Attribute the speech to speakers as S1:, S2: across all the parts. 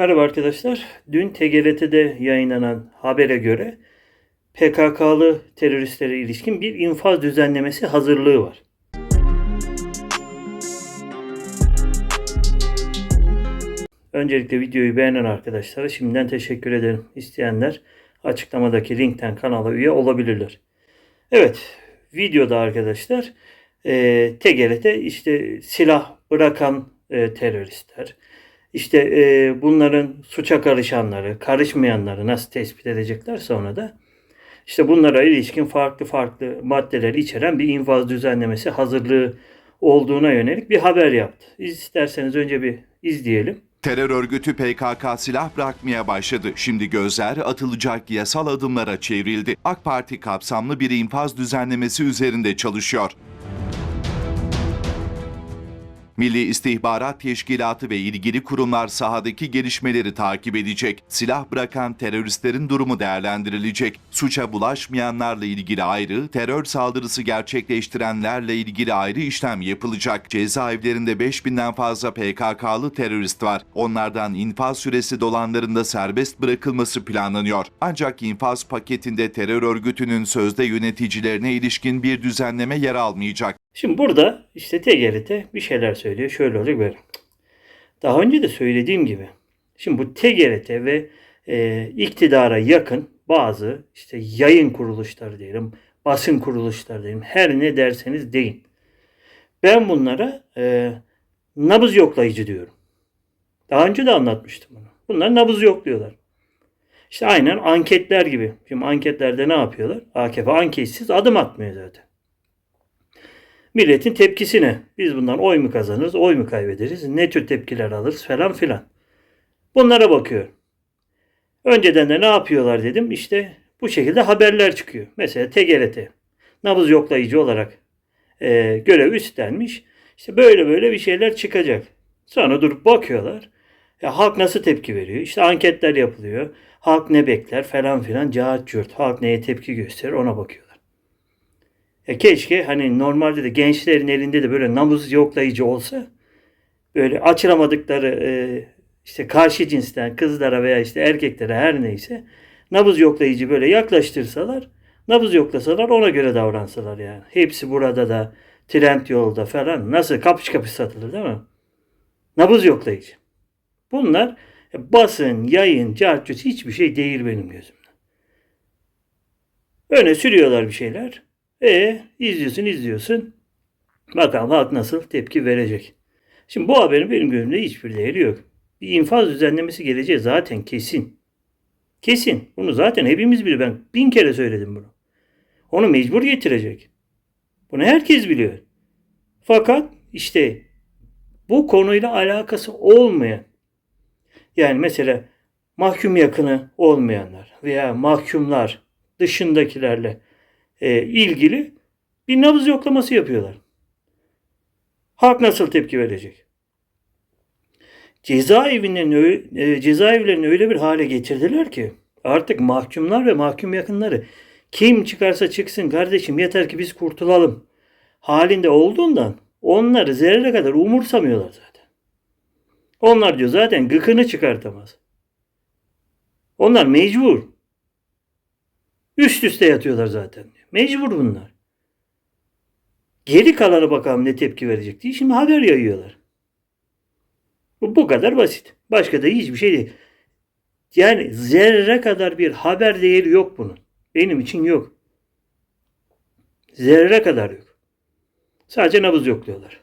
S1: Merhaba arkadaşlar. Dün TGRT'de yayınlanan habere göre PKK'lı teröristlere ilişkin bir infaz düzenlemesi hazırlığı var. Öncelikle videoyu beğenen arkadaşlara şimdiden teşekkür ederim. İsteyenler açıklamadaki linkten kanala üye olabilirler. Evet, videoda arkadaşlar e, TGRT işte silah bırakan e, teröristler, işte e, bunların suça karışanları, karışmayanları nasıl tespit edecekler sonra da işte bunlara ilişkin farklı farklı maddeleri içeren bir infaz düzenlemesi hazırlığı olduğuna yönelik bir haber yaptı. İsterseniz önce bir izleyelim.
S2: Terör örgütü PKK silah bırakmaya başladı. Şimdi gözler atılacak yasal adımlara çevrildi. AK Parti kapsamlı bir infaz düzenlemesi üzerinde çalışıyor. Milli İstihbarat Teşkilatı ve ilgili kurumlar sahadaki gelişmeleri takip edecek. Silah bırakan teröristlerin durumu değerlendirilecek. Suça bulaşmayanlarla ilgili ayrı, terör saldırısı gerçekleştirenlerle ilgili ayrı işlem yapılacak. Cezaevlerinde 5000'den fazla PKK'lı terörist var. Onlardan infaz süresi dolanların da serbest bırakılması planlanıyor. Ancak infaz paketinde terör örgütünün sözde yöneticilerine ilişkin bir düzenleme yer almayacak.
S1: Şimdi burada işte TGRT bir şeyler söylüyor. Şöyle olacak böyle. Daha önce de söylediğim gibi. Şimdi bu TGRT ve e, iktidara yakın bazı işte yayın kuruluşları diyelim, basın kuruluşları diyelim, her ne derseniz deyin. Ben bunlara e, nabız yoklayıcı diyorum. Daha önce de anlatmıştım bunu. Bunlar nabız yokluyorlar. İşte aynen anketler gibi. Şimdi anketlerde ne yapıyorlar? AKP anketsiz adım atmıyor zaten. Milletin tepkisine. Biz bundan oy mu kazanırız, oy mu kaybederiz, ne tür tepkiler alırız falan filan. Bunlara bakıyor. Önceden de ne yapıyorlar dedim. İşte bu şekilde haberler çıkıyor. Mesela TGRT nabız yoklayıcı olarak e, görev üstlenmiş. İşte böyle böyle bir şeyler çıkacak. Sonra durup bakıyorlar. Ya halk nasıl tepki veriyor? İşte anketler yapılıyor. Halk ne bekler falan filan. Cahat cürt. Halk neye tepki gösterir ona bakıyorlar. Ya keşke hani normalde de gençlerin elinde de böyle nabız yoklayıcı olsa böyle açılamadıkları e, işte karşı cinsten kızlara veya işte erkeklere her neyse nabız yoklayıcı böyle yaklaştırsalar nabız yoklasalar ona göre davransalar yani. Hepsi burada da trend yolda falan nasıl kapış kapış satılır değil mi? Nabız yoklayıcı. Bunlar basın, yayın, cartçut hiçbir şey değil benim gözümde. Öne sürüyorlar bir şeyler. E izliyorsun izliyorsun. Bakalım halk nasıl tepki verecek. Şimdi bu haberin benim gözümde hiçbir değeri yok. Bir infaz düzenlemesi geleceği zaten kesin. Kesin. Bunu zaten hepimiz biliyor. Ben bin kere söyledim bunu. Onu mecbur getirecek. Bunu herkes biliyor. Fakat işte bu konuyla alakası olmayan yani mesela mahkum yakını olmayanlar veya mahkumlar dışındakilerle e, ilgili bir nabız yoklaması yapıyorlar. Halk nasıl tepki verecek? Cezaevinin e, cezaevlerini öyle bir hale getirdiler ki artık mahkumlar ve mahkum yakınları kim çıkarsa çıksın kardeşim yeter ki biz kurtulalım halinde olduğundan onları zerre kadar umursamıyorlar zaten. Onlar diyor zaten gıkını çıkartamaz. Onlar mecbur. Üst üste yatıyorlar zaten. diyor. Mecbur bunlar. Geri kalanı bakalım ne tepki verecek diye şimdi haber yayıyorlar. Bu, bu kadar basit. Başka da hiçbir şey değil. Yani zerre kadar bir haber değeri yok bunun. Benim için yok. Zerre kadar yok. Sadece nabız yokluyorlar.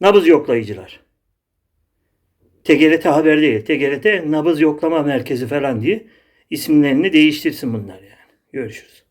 S1: Nabız yoklayıcılar. TGRT haber değil. TGRT nabız yoklama merkezi falan diye isimlerini değiştirsin bunlar yani. Görüşürüz.